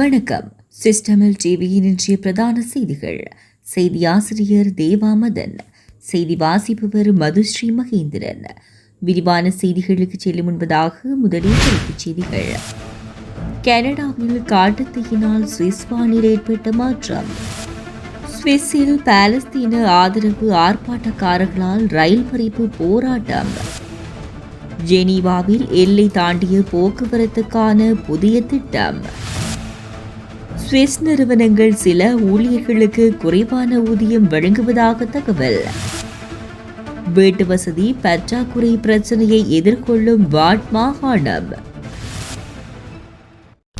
வணக்கம். சிஸ்டமில் டிவியின் இன்றைய பிரதான செய்திகள். செய்தி ஆசிரியர் தேவாமதன். செய்தி வாசிப்பவர் மதுஸ்ரீ மகேந்திரன். விரிவான செய்திகளுக்கு செல்லும் முன்பதாக முதலில் தலைப்புச் செய்திகள். கனடாவில் காட்டுத்தீயினால் சுவிஸ் வானில் ஏற்பட்ட மாற்றம். சுவிஸில் பாலஸ்தீன ஆதரவு ஆர்ப்பாட்டக்காரர்களால் ரயில் பறிப்பு போராட்டம். ஜெனீவாவில் எல்லை தாண்டிய போக்குவரத்துக்கான புதிய திட்டம். சுவிஸ் நிறுவனங்கள் சில ஊழியர்களுக்கு குறைவான ஊதியம் வழங்குவதாக தகவல். வீட்டு வசதி பற்றாக்குறை பிரச்சனையை எதிர்கொள்ளும் வாட் மாகாணம்.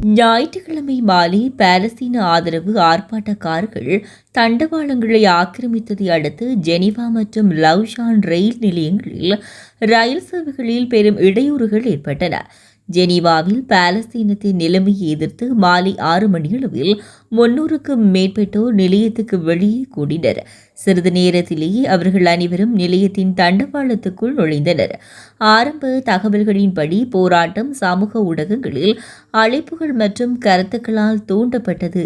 ஞாயிற்றுக்கிழமை மாலை பாலஸ்தீன ஆதரவு ஆர்ப்பாட்டக்காரர்கள் தண்டவாளங்களை ஆக்கிரமித்ததை அடுத்து ஜெனிவா மற்றும் லவ்ஷான் ரயில் நிலையங்களில் ரயில் சேவைகளில் பெரும் இடையூறுகள் ஏற்பட்டன. ஜெனீவாவில் பாலஸ்தீனத்தின் நிலைமையை எதிர்த்து மாலை ஆறு மணியளவில் முன்னூறுக்கும் மேற்பட்டோர் நிலையத்துக்கு வெளியே கூடினர். சிறிது நேரத்திலேயே அவர்கள் அனைவரும் நிலையத்தின் தண்டவாளத்துக்குள் நுழைந்தனர். ஆரம்ப தகவல்களின்படி போராட்டம் சமூக ஊடகங்களில் அழைப்புகள் மற்றும் கருத்துக்களால் தூண்டப்பட்டது.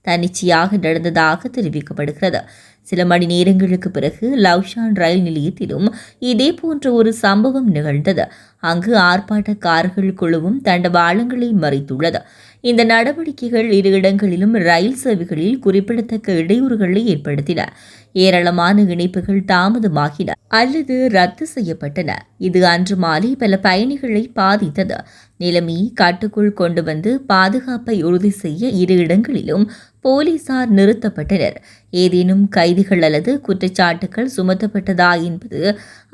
தன்னிச்சையாக நடந்ததாக தெரிவிக்கப்படுகிறது. சில மணி நேரங்களுக்கு பிறகு லவ்ஷான் ரயில் நிலையத்திலும் இதே போன்ற ஒரு சம்பவம் நிகழ்ந்தது. அங்கு ஆர்ப்பாட்டக்காரர்கள் குழுவும் தண்டவாளங்களை மறைத்துள்ளது. இந்த நடவடிக்கைகள் இரு இடங்களிலும் ரயில் சேவைகளில் குறிப்பிடத்தக்க இடையூறுகளை ஏற்படுத்தின. ஏராளமான இணைப்புகள் தாமதமாகின அல்லது ரத்து செய்யப்பட்டன. இது அன்று மாலை பல பயணிகளை பாதித்தது. நிலைமையை கட்டுக்குள் கொண்டு வந்து பாதுகாப்பை உறுதி செய்ய இரு இடங்களிலும் போலீசார் நிறுத்தப்பட்டனர். ஏதேனும் கைதிகள் அல்லது குற்றச்சாட்டுகள் சுமத்தப்பட்டதா என்பது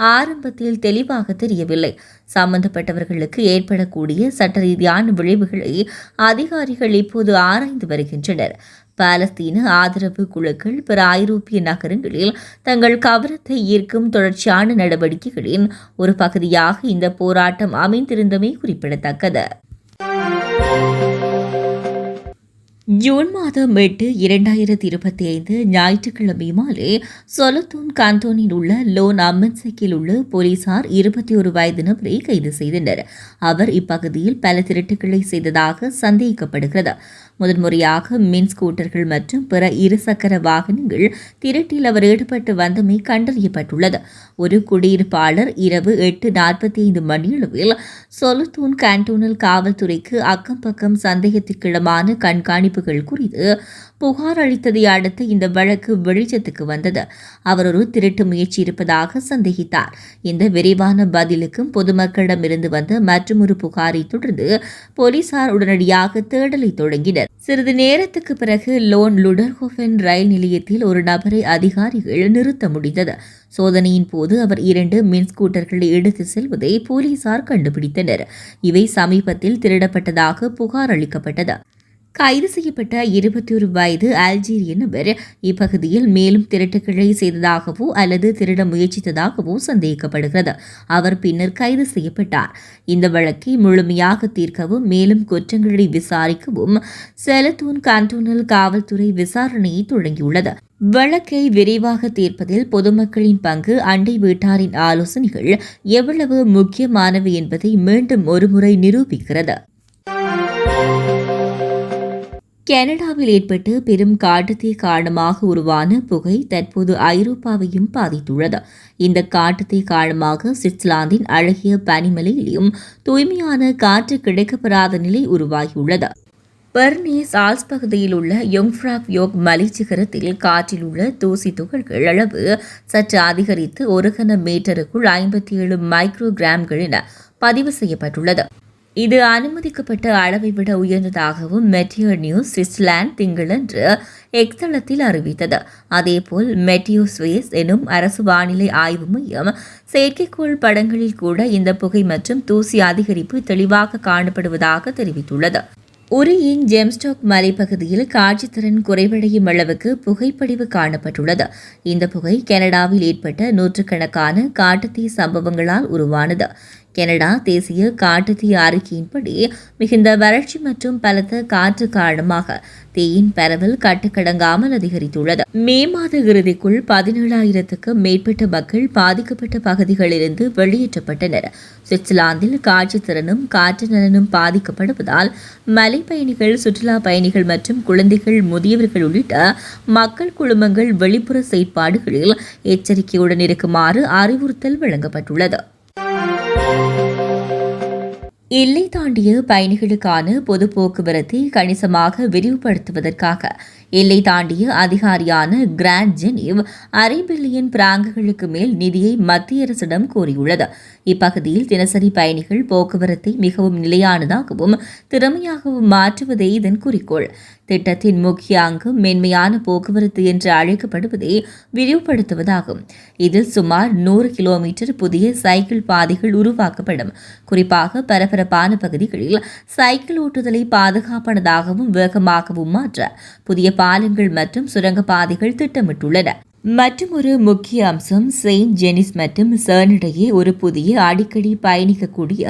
ஆரம்பத்தில் தெளிவாக தெரியவில்லை. சம்பந்தப்பட்டவர்களுக்கு ஏற்படக்கூடிய சட்ட ரீதியான விளைவுகளை அதிகாரிகள் இப்போது ஆராய்ந்து வருகின்றனர். பாலஸ்தீன ஆதரவு குழுக்கள் பிற ஐரோப்பிய நகரங்களில் தங்கள் கவனத்தை ஈர்க்கும் தொடர்ச்சியான நடவடிக்கைகளின் ஒரு பகுதியாக இந்த போராட்டம் அமைந்திருந்தமை குறிப்பிடத்தக்கது. ஜூன் மாதம் எட்டு இரண்டாயிரத்தி இருபத்தி ஐந்து ஞாயிற்றுக்கிழமை மாலை சொலத்தூன் கான்டோனில் உள்ள லோன் அம்மன்சக்கில் உள்ள போலீசார் இருபத்தி ஒரு வயது நபரை கைது செய்தனர். அவர் இப்பகுதியில் பல திருட்டுகளை செய்ததாக சந்தேகிக்கப்படுகிறது முதன்முறையாக மின் ஸ்கூட்டர்கள் மற்றும் பிற இருசக்கர வாகனங்கள் திருட்டில் அவர் ஈடுபட்டு வந்தமை கண்டறியப்பட்டுள்ளது. ஒரு குடியிருப்பாளர் இரவு எட்டு நாற்பத்தி ஐந்து மணியளவில் சொலுத்தூன் கேண்டோனல் காவல்துறைக்கு அக்கம் பக்கம் சந்தேகத்திற்கிடமான கண்காணிப்புகள் குறித்து புகார் அளித்ததை அடுத்து இந்த வழக்கு வெளிச்சத்துக்கு வந்தது. அவர் ஒரு திருட்டு முயற்சி இருப்பதாக சந்தேகித்தார். இந்த விரைவான பதிலுக்கும் பொதுமக்களிடமிருந்து வந்த மற்றொரு புகாரை தொடர்ந்து போலீசார் உடனடியாக தேடலை தொடங்கினர். சிறிது நேரத்துக்கு பிறகு லோன் லுடர்ஹோஃபென் ரயில் நிலையத்தில் ஒரு நபரை அதிகாரிகள் நிறுத்த முடிந்தது. சோதனையின் போது அவர் இரண்டு மின் ஸ்கூட்டர்களை எடுத்து செல்வதை போலீசார் கண்டுபிடித்தனர். இவை சமீபத்தில் திருடப்பட்டதாக புகார் அளிக்கப்பட்டது. கைது செய்யப்பட்ட இருபத்தி ஒரு வயது அல்ஜீரிய நபர் இப்பகுதியில் மேலும் திருட்டுக்கிழை செய்ததாகவோ அல்லது திருட முயற்சித்ததாகவோ சந்தேகிக்கப்படுகிறது அவர் பின்னர் கைது செய்யப்பட்டார். இந்த வழக்கை முழுமையாக தீர்க்கவும் மேலும் குற்றங்களை விசாரிக்கவும் செலத்தூன் கான்டோனல் காவல்துறை விசாரணையை தொடங்கியுள்ளது. வழக்கை விரைவாக தீர்ப்பதில் பொதுமக்களின் பங்கு அண்டை வீட்டாரின் ஆலோசனைகள் எவ்வளவு முக்கியமானவை என்பதை மீண்டும் ஒருமுறை நிரூபிக்கிறது. கனடாவில் ஏற்பட்டு பெரும் காட்டுத்தீ காரணமாக உருவான புகை தற்போது ஐரோப்பாவையும் பாதித்துள்ளது. இந்த காட்டுத்தீ காரணமாக சுவிட்சர்லாந்தின் அழகிய பனிமலையிலும் தூய்மையான காற்று கிடைக்கப்பெறாத நிலை உருவாகியுள்ளது. பெர்னேஸ் சால்ஸ் பகுதியில் உள்ள யொங்ஃப்ராக் யோக் மலைச்சிகரத்தில் காற்றில் உள்ள தூசி துகள்கள் அளவு சற்று அதிகரித்து ஒரு கன மீட்டருக்குள் ஐம்பத்தி ஏழு மைக்ரோ கிராம்கள் என பதிவு செய்யப்பட்டுள்ளது. இது அனுமதிக்கப்பட்ட அளவை விட உயர்ந்ததாகவும் மெட்டியோ நியூஸ் சுவிட்சர்லாந்து திங்களன்று எக்ஸ்தளத்தில் அறிவித்தது. அதேபோல் மெட்டியோ ஸ்வேஸ் எனும் அரசு வானிலை ஆய்வு மையம் செயற்கைக்கோள் படங்களில் கூட இந்த புகை மற்றும் தூசி அதிகரிப்பு தெளிவாக காணப்படுவதாக தெரிவித்துள்ளது. உரியின் ஜெம்ஸ்டாக் மலைப்பகுதியில் காட்சித்திறன் குறைவடையும் அளவுக்கு புகைப்படிவு காணப்பட்டுள்ளது. இந்த புகை கனடாவில் ஏற்பட்ட நூற்றுக்கணக்கான காட்டுத்தீ சம்பவங்களால் உருவானது. கனடா தேசிய தீ அறிக்கையின்படி மிகுந்த வறட்சி மற்றும் பலத்த காற்று காரணமாக தீயின் பரவல் கட்டுக்கடங்காமல் அதிகரித்துள்ளது. மே மாத இறுதிக்குள் பதினேழாயிரத்துக்கும் மேற்பட்ட மக்கள் பாதிக்கப்பட்ட பகுதிகளிலிருந்து வெளியேற்றப்பட்டனர். சுவிட்சர்லாந்தில் காட்சி திறனும் காற்று நலனும் பாதிக்கப்படுவதால் மலை பயணிகள் சுற்றுலா பயணிகள் மற்றும் குழந்தைகள் முதியவர்கள் உள்ளிட்ட மக்கள் குழுமங்கள் வெளிப்புற செயற்பாடுகளில் எச்சரிக்கையுடன் இருக்குமாறு அறிவுறுத்தல் வழங்கப்பட்டுள்ளது. எல்லை தாண்டிய பயணிகளுக்கான பொது போக்குவரத்தை கணிசமாக விரிவுபடுத்துவதற்காக எல்லை தாண்டிய அதிகாரியான கிராண்ட் ஜெனீவ் அரை பில்லியன் பிராங்குகளுக்கு மேல் நிதியை மத்திய அரசிடம் கோரியுள்ளது. இப்பகுதியில் தினசரி பயணிகள் போக்குவரத்தை மிகவும் நிலையானதாகவும் திறமையாகவும் மாற்றுவதே இதன் குறிக்கோள். திட்டத்தின் முக்கிய அங்கம் மென்மையான போக்குவரத்து என்று அழைக்கப்படுவதை விரிவுபடுத்துவதாகும். இதில் சுமார் நூறு கிலோமீட்டர் புதிய சைக்கிள் பாதைகள் உருவாக்கப்படும். குறிப்பாக பரபரப்பான பகுதிகளில் சைக்கிள் ஓட்டுதலை பாதுகாப்பானதாகவும் வேகமாகவும் மாற்ற புதிய பாலங்கள் மற்றும் சுரங்கப்பாதைகள் திட்டமிட்டுள்ளன. மற்றும் ஒரு முக்கிய அம்சம் செயின்ட் ஜெனிஸ் மற்றும் சர்னிடையே ஒரு புதிய அடிக்கடி பயணிக்கக்கூடிய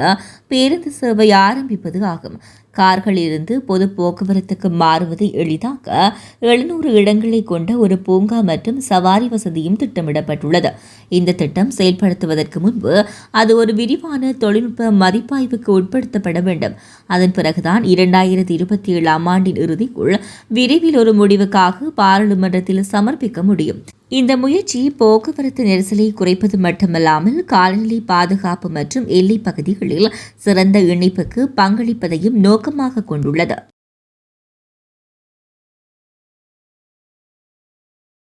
பேருந்து சேவை ஆரம்பிப்பது ஆகும். கார்களிலிருந்து பொது போக்குவரத்துக்கு மாறுவதை எளிதாக்க எழுநூறு இடங்களை கொண்ட ஒரு பூங்கா மற்றும் சவாரி வசதியும் திட்டமிடப்பட்டுள்ளது. இந்த திட்டம் செயல்படுத்துவதற்கு முன்பு அது ஒரு விரிவான தொழில்நுட்ப மதிப்பாய்வுக்கு உட்படுத்தப்பட வேண்டும். அதன் பிறகுதான் இரண்டாயிரத்தி இருபத்தி ஏழாம் ஆண்டின் இறுதிக்குள் விரைவில் ஒரு முடிவுக்காக பாராளுமன்றத்தில் சமர்ப்பிக்க முடியும். இந்த முயற்சி போக்குவரத்து நெரிசலை குறைப்பது மட்டுமல்லாமல் காலநிலை பாதுகாப்பு மற்றும் எல்லைப் பகுதிகளில் சிறந்த இணைப்புக்கு பங்களிப்பதையும் நோக்கமாக கொண்டுள்ளது.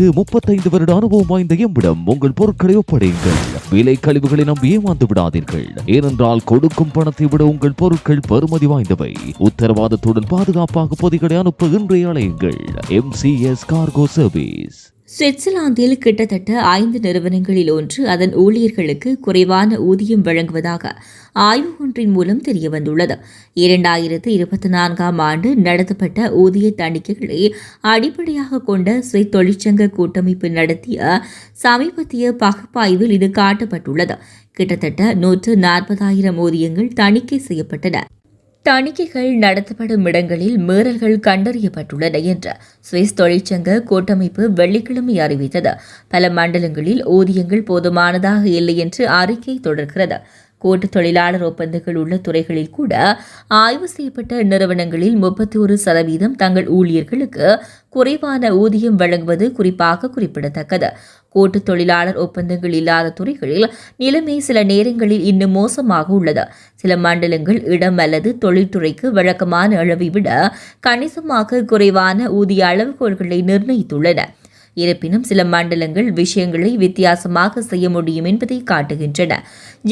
முப்பத்தைந்து வருட அனுபவம் வாய்ந்த எம்மிடம் உங்கள் பொருட்களை ஒப்படையுங்கள். விலை கழிவுகளை நம்பி ஏமாந்து விடாதீர்கள். ஏனென்றால் கொடுக்கும் பணத்தை விட உங்கள் பொருட்கள் பெறுமதி வாய்ந்தவை. உத்தரவாதத்துடன் பாதுகாப்பாக பொதிகளை அனுப்ப இன்றைய அலையுங்கள். எஸ் கார்கோ சர்வீஸ் சுவிட்சர்லாந்தில் கிட்டத்தட்ட ஐந்து நிறுவனங்களில் ஒன்று அதன் ஊழியர்களுக்கு குறைவான ஊதியம் வழங்குவதாக ஆய்வு ஒன்றின் மூலம் தெரியவந்துள்ளது. இரண்டாயிரத்து இருபத்தி நான்காம் ஆண்டு நடத்தப்பட்ட ஊதிய தணிக்கைகளை அடிப்படையாக கொண்ட சுய தொழிற்சங்க கூட்டமைப்பு நடத்திய சமீபத்திய பகுப்பாய்வில் இது காட்டப்பட்டுள்ளது. கிட்டத்தட்ட நூற்று நாற்பதாயிரம் ஊதியங்கள் தணிக்கை செய்யப்பட்டன. தணிக்கைகள் நடத்தப்படும் இடங்களில் மீறல்கள் கண்டறியப்பட்டுள்ளன என்று சுவிஸ் தொழிற்சங்க கூட்டமைப்பு வெள்ளிக்கிழமை அறிவித்தது. பல மண்டலங்களில் ஊதியங்கள் போதுமானதாக இல்லை என்று அறிக்கை தொடர்கிறது. கூட்டு தொழிலாளர் ஒப்பந்தங்கள் உள்ள துறைகளில் கூட ஆய்வு செய்யப்பட்ட நிறுவனங்களில் முப்பத்தி ஒரு சதவீதம் தங்கள் ஊழியர்களுக்கு குறைவான ஊதியம் வழங்குவது குறிப்பாக குறிப்பிடத்தக்கது. கூட்டு தொழிலாளர் ஒப்பந்தங்கள் இல்லாத துறைகளில் நிலைமை சில நேரங்களில் இன்னும் மோசமாக உள்ளது. சில மண்டலங்கள் இடம் அல்லது தொழில்துறைக்கு வழக்கமான அளவை விட கணிசமாக குறைவான ஊதிய அளவுகோல்களை நிர்ணயித்துள்ளன. இருப்பினும் சில மண்டலங்கள் விஷயங்களை வித்தியாசமாக செய்ய முடியும் என்பதை காட்டுகின்றன.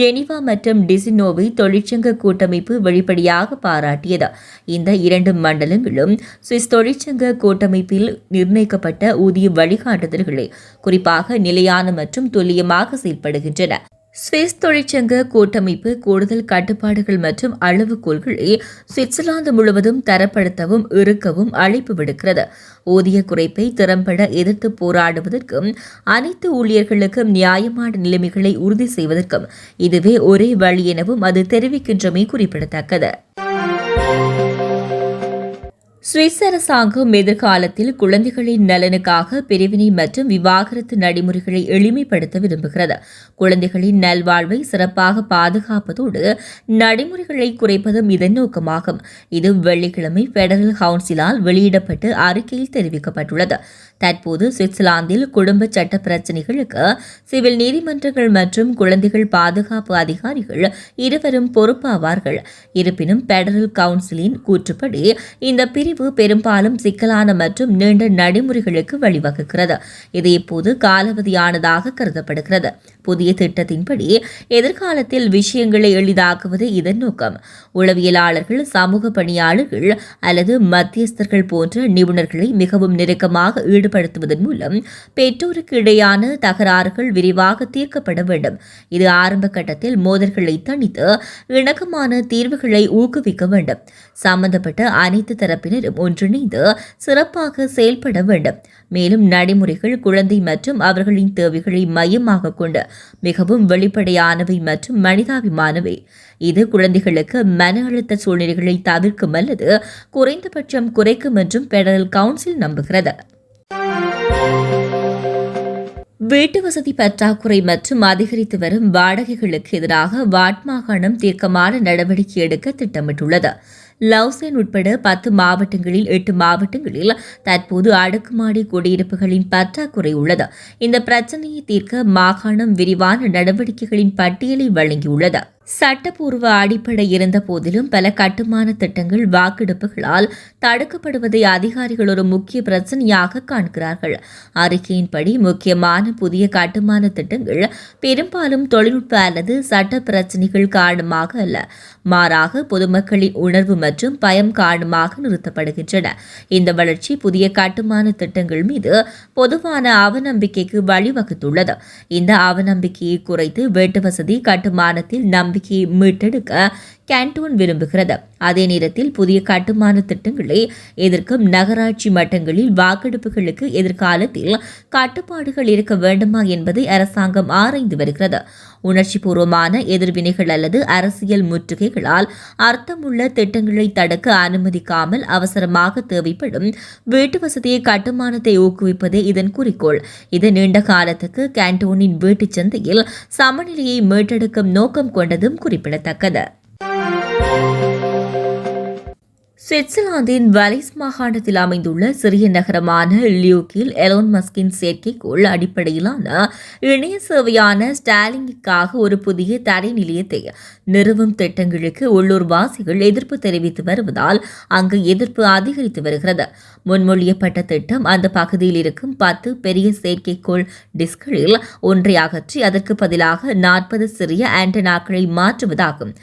ஜெனிவா மற்றும் டிசினோவை தொழிற்சங்க கூட்டமைப்பு வெளிப்படையாக பாராட்டியது. இந்த இரண்டு மண்டலங்களும் சுவிஸ் தொழிற்சங்க கூட்டமைப்பில் நிர்ணயிக்கப்பட்ட ஊதிய வழிகாட்டுதல்களை குறிப்பாக நிலையான மற்றும் துல்லியமாக செயல்படுகின்றன. சுவிஸ் தொழிற்சங்க கூட்டமைப்பு கூடுதல் கட்டுப்பாடுகள் மற்றும் அளவுகோல்களை சுவிட்சர்லாந்து முழுவதும் தரப்படுத்தவும் இருக்கவும் அழைப்பு விடுக்கிறது. ஊதிய குறைப்பை திறம்பட எதிர்த்து போராடுவதற்கும் அனைத்து ஊழியர்களுக்கும் நியாயமான நிலைமைகளை உறுதி செய்வதற்கும் இதுவே ஒரே வழி எனவும் அது தெரிவிக்கின்றமை குறிப்பிடத்தக்கது. சுவிஸ் அரசாங்கம் எதிர்காலத்தில் குழந்தைகளின் நலனுக்காக பிரிவினை மற்றும் விவாகரத்து நடைமுறைகளை எளிமைப்படுத்த விரும்புகிறது. குழந்தைகளின் நல்வாழ்வை சிறப்பாக பாதுகாப்பதோடு நடைமுறைகளை குறைப்பதும் இதன் நோக்கமாகும். இது வெள்ளிக்கிழமை பெடரல் கவுன்சிலால் வெளியிடப்பட்டு அறிக்கையில் தெரிவிக்கப்பட்டுள்ளது. தற்போது சுவிட்சர்லாந்தில் குடும்ப சட்ட பிரச்சினைகளுக்கு சிவில் நீதிமன்றங்கள் மற்றும் குழந்தைகள் பாதுகாப்பு அதிகாரிகள் இருவரும் பொறுப்பாவார்கள். இருப்பினும் பெடரல் கவுன்சிலின் கூற்றுப்படி இந்த பிரிவு பெரும்பாலும் சிக்கலான மற்றும் நீண்ட நடைமுறைகளுக்கு வழிவகுக்கிறது. இது இப்போது காலாவதியானதாக கருதப்படுகிறது. புதிய திட்டத்தின்படி எதிர்காலத்தில் விஷயங்களை எளிதாக்குவது இதன் நோக்கம். உளவியலாளர்கள் சமூக பணியாளர்கள் அல்லது மத்தியஸ்தர்கள் போன்ற நிபுணர்களை மிகவும் நெருக்கமாக ஈடுபடுத்துவதன் மூலம் பெற்றோருக்கு இடையான தகராறுகள் விரிவாக தீர்க்கப்பட வேண்டும். இது ஆரம்ப கட்டத்தில் மோதல்களை தணித்து இணக்கமான தீர்வுகளை ஊக்குவிக்க வேண்டும். சம்பந்தப்பட்ட அனைத்து தரப்பினரும் ஒன்றிணைந்து சிறப்பாக செயல்பட வேண்டும். மேலும் நடைமுறைகள் குழந்தை மற்றும் அவர்களின் தேவைகளை மையமாக கொண்டு மிகவும் வெளிப்படையானவை மற்றும் மனிதாபிமானவை. இது குழந்தைகளுக்கு மன அழுத்த சூழ்நிலைகளை தவிர்க்கும் அல்லது குறைந்தபட்சம் குறைக்கும் என்றும் பெடரல் கவுன்சில் நம்புகிறது. வீட்டு வசதி பற்றாக்குறை மற்றும் அதிகரித்து வரும் வாடகைகளுக்கு எதிராக வாட் மாகாணம் தீர்க்கமான நடவடிக்கை எடுக்க திட்டமிட்டுள்ளது. லவ்சேன் உட்பட பத்து மாவட்டங்களில் எட்டு மாவட்டங்களில் தற்போது அடுக்குமாடி குடியிருப்புகளின் பற்றாக்குறை உள்ளது. இந்த பிரச்சனையை தீர்க்க மாகாணம் விரிவான நடவடிக்கைகளின் பட்டியலை வழங்கியுள்ளது. சட்டப்பூர்வ அடிப்படை இருந்த போதிலும் பல கட்டுமான திட்டங்கள் வாக்கெடுப்புகளால் தடுக்கப்படுவதை அதிகாரிகள் ஒரு முக்கிய பிரச்சனையாக காண்கிறார்கள். அறிக்கையின்படி முக்கியமான புதிய கட்டுமான திட்டங்கள் பெரும்பாலும் தொழில்நுட்ப அல்லது சட்ட பிரச்சனைகள் காரணமாக அல்ல. மாறாக பொதுமக்களின் உணர்வு மற்றும் பயம் காரணமாக நிறுத்தப்படுகின்றன. இந்த வளர்ச்சி புதிய கட்டுமான திட்டங்கள் மீது பொதுவான அவநம்பிக்கைக்கு வழிவகுத்துள்ளது. இந்த அவநம்பிக்கையை குறைத்து வீட்டு வசதி கட்டுமானத்தில் நம்பிக்கையை மீட்டெடுக்க கேண்டோன் விரும்புகிறது. அதே நேரத்தில் புதிய கட்டுமான திட்டங்களை எதிர்க்கும் நகராட்சி மட்டங்களில் வாக்கெடுப்புகளுக்கு எதிர்காலத்தில் கட்டுப்பாடுகள் இருக்க வேண்டுமா என்பதை அரசாங்கம் ஆராய்ந்து வருகிறது. உணர்ச்சி பூர்வமான எதிர்வினைகள் அல்லது அரசியல் முற்றுகைகளால் அர்த்தமுள்ள திட்டங்களை தடுக்க அனுமதிக்காமல் அவசரமாக தேவைப்படும் வீட்டு வசதியை கட்டுமானத்தை ஊக்குவிப்பதே இதன் குறிக்கோள். இது நீண்ட காலத்துக்கு கேண்டோனின் வீட்டுச் சந்தையில் சமநிலையை மீட்டெடுக்கும் நோக்கம் கொண்டதும் குறிப்பிடத்தக்கது. சுவிட்சர்லாந்தின் வலிஸ் மாகாணத்தில் அமைந்துள்ள சிறிய நகரமான லியூக்கில் எலோன் மஸ்கின் செயற்கைக்கோள் அடிப்படையிலான இணைய சேவையான ஸ்டாலிங்குக்காக ஒரு புதிய தடை நிலையத்தை நிறுவும் திட்டங்களுக்கு உள்ளூர் வாசிகள் எதிர்ப்பு தெரிவித்து வருவதால் அங்கு எதிர்ப்பு அதிகரித்து வருகிறது. முன்மொழியப்பட்ட திட்டம் அந்த பகுதியில் இருக்கும் பத்து பெரிய செயற்கைக்கோள் டிஸ்களில் ஒன்றை அகற்றி அதற்கு பதிலாக நாற்பது சிறிய ஆண்டனாக்களை மாற்றுவதாகும்.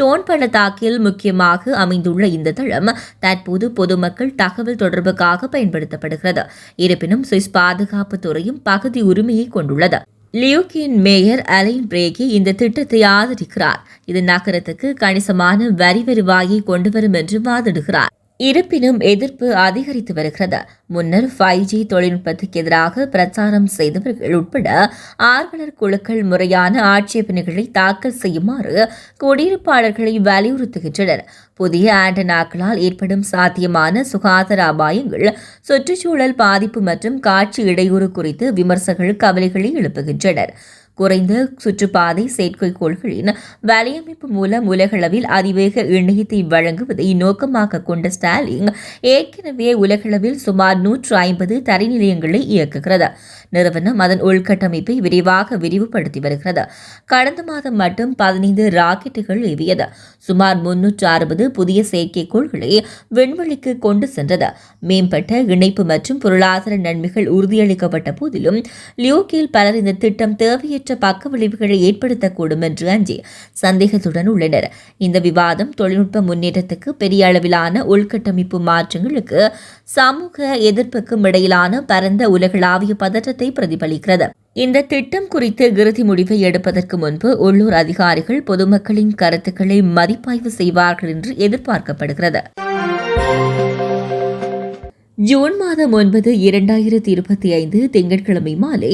டோன் பள்ளத்தாக்கில் முக்கியமாக அமைந்துள்ள இந்த தளம் தற்போது பொதுமக்கள் தகவல் தொடர்புக்காக பயன்படுத்தப்படுகிறது. இருப்பினும் சுவிஸ் பாதுகாப்பு துறையும் பகுதி உரிமையை கொண்டுள்ளது. லியூக்கின் மேயர் அலைன் பிரேகி இந்த திட்டத்தை ஆதரிக்கிறார். இது நகரத்துக்கு கணிசமான வரி வருவாயை கொண்டுவரும் என்று வாதிடுகிறார். இருப்பினும் எதிர்ப்பு அதிகரித்து வருகிறது. முன்னர் ஃபைவ் ஜி தொழில்நுட்பத்துக்கு எதிராக பிரச்சாரம் செய்தவர்கள் உட்பட ஆர்வலர் குழுக்கள் முறையான ஆட்சேபனைகளை தாக்கல் செய்யுமாறு குடியிருப்பாளர்களை வலியுறுத்துகின்றனர். புதிய ஆண்டனாக்களால் ஏற்படும் சாத்தியமான சுகாதார அபாயங்கள் சுற்றுச்சூழல் பாதிப்பு மற்றும் காட்சி இடையூறு குறித்து விமர்சகர்கள் கவலைகளை எழுப்புகின்றனர். குறைந்த சுற்றுப்பாதை செயற்கைக்கோள்களின் வலையமைப்பு மூலம் உலகளவில் அதிவேக இணையத்தை வழங்குவதை நோக்கமாக கொண்ட ஸ்டாலின் ஏற்கனவே உலகளவில் சுமார் நூற்று ஐம்பது தரைநிலையங்களை இயக்குகிறது. நிறுவனம் அதன் உள்கட்டமைப்பை விரைவாக விரிவுபடுத்தி வருகிறது. கடந்த மாதம் மட்டும் பதினைந்து ராக்கெட்டுகள் ஏவியது. சுமார் முன்னூற்று அறுபது புதிய செயற்கைக்கோள்களை விண்வெளிக்கு கொண்டு சென்றது. மேம்பட்ட இணைப்பு மற்றும் பொருளாதார நன்மைகள் உறுதியளிக்கப்பட்ட போதிலும் லியூக்கில் பலர் இந்த திட்டம் தேவையற்ற பக்க விளைவுகளை ஏற்படுத்தக்கூடும் என்று அஞ்சி சந்தேகத்துடன் உள்ளனர். இந்த விவாதம் தொழில்நுட்ப முன்னேற்றத்துக்கு பெரிய அளவிலான உள்கட்டமைப்பு மாற்றங்களுக்கு சமூக எதிர்ப்புக்கும் இடையிலான பரந்த உலகளாவிய பதற்றத்தை பிரதிபலிக்கிறது. இந்த திட்டம் குறித்து இறுதி முடிவை எடுப்பதற்கு முன்பு உள்ளூர் அதிகாரிகள் பொதுமக்களின் கருத்துக்களை மதிப்பாய்வு செய்வார்கள் என்று எதிர்பார்க்கப்படுகிறது. ஜூன் மாதம் ஒன்பது இரண்டாயிரத்தி இருபத்தி ஐந்து திங்கட்கிழமை மாலை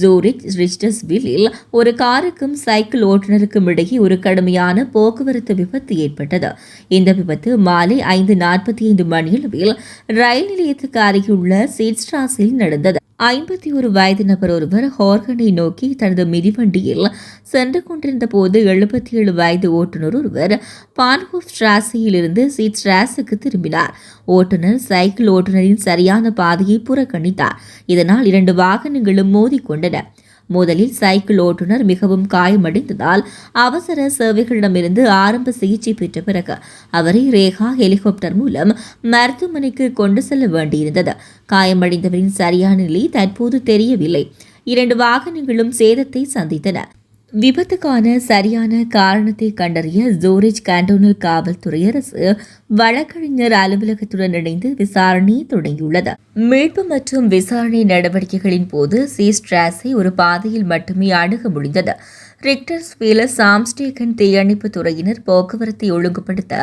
ஜூரிச் ரிஸ்டஸ்வில்லில் ஒரு காருக்கும் சைக்கிள் ஓட்டுநருக்கும் இடையே ஒரு கடுமையான போக்குவரத்து விபத்து ஏற்பட்டது. இந்த விபத்து மாலை ஐந்து நாற்பத்தி ஐந்து மணியளவில் ரயில் நிலையத்துக்கு அருகிலுள்ள சீட்ஸ்ட்ராஸில் நடந்தது. ஐம்பத்தி ஒரு வயது நபர் ஒருவர் ஹோர்கனை நோக்கி தனது மிதிவண்டியில் சென்று கொண்டிருந்த போது எழுபத்தி ஏழு வயது ஓட்டுநர் ஒருவர் பான்ஹோஃப் ஸ்ட்ராசியிலிருந்து சீட் ஸ்ட்ராஸுக்கு திரும்பினார் ஓட்டுநர் சைக்கிள் ஓட்டுநரின் சரியான பாதையை புறக்கணித்தார். இதனால் இரண்டு வாகனங்களும் மோதிக்கொண்டன. முதலில் சைக்கிள் ஓட்டுநர் மிகவும் காயமடைந்ததால் அவசர சேவைகளிடமிருந்து ஆரம்ப சிகிச்சை பெற்ற பிறகு அவரை ரேகா ஹெலிகாப்டர் மூலம் மருத்துவமனைக்கு கொண்டு செல்ல வேண்டியிருந்தது. காயமடைந்தவரின் சரியான நிலை தற்போது தெரியவில்லை. இரண்டு வாகனங்களும் சேதத்தை சந்தித்தன. விபத்துக்கான சரியான காரணத்தை கண்டறிய ஜோரிஜ் கேண்டோனல் காவல்துறை அரசு வழக்கறிஞர் அலுவலகத்துடன் இணைந்து விசாரணை தொடங்கியுள்ளது. மீட்பு மற்றும் விசாரணை நடவடிக்கைகளின் போது சீஸ்ட்ராஸை ஒரு பாதையில் மட்டுமே அணுக முடிந்தது. ரிக்டர் ஸ்பீல சாம்ஸ்டேகன் தீயணைப்பு துறையினர் போக்குவரத்தை ஒழுங்குபடுத்த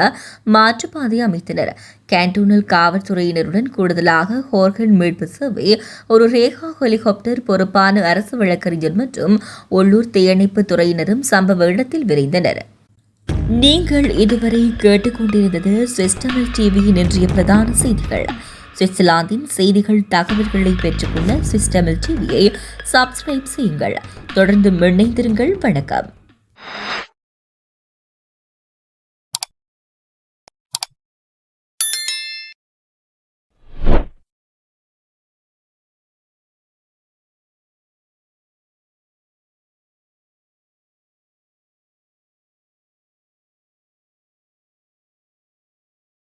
மாற்றுப்பாதை அமைத்தனர். கேண்டோனல் காவல்துறையினருடன் கூடுதலாக ஹோர்கன் மீட்பு சேவை ஒரு ரேகா ஹெலிகாப்டர் பொறுப்பான அரசு வழக்கறிஞர் மற்றும் உள்ளூர் தீயணைப்பு துறையினரும் சம்பவ இடத்தில் விரைந்தனர். நீங்கள் இதுவரை கேட்டுக்கொண்டிருந்தது சிஸ்டமல் டிவியின் இன்றைய பிரதான செய்திகள். சுவிட்சர்லாந்தின் செய்திகள் தகவல்களை பெற்றுக்கொள்ள சிஸ்டமல் டிவியை சப்ஸ்கிரைப் செய்யுங்கள். தொடர்ந்து இணைந்திருங்கள் வணக்கம்.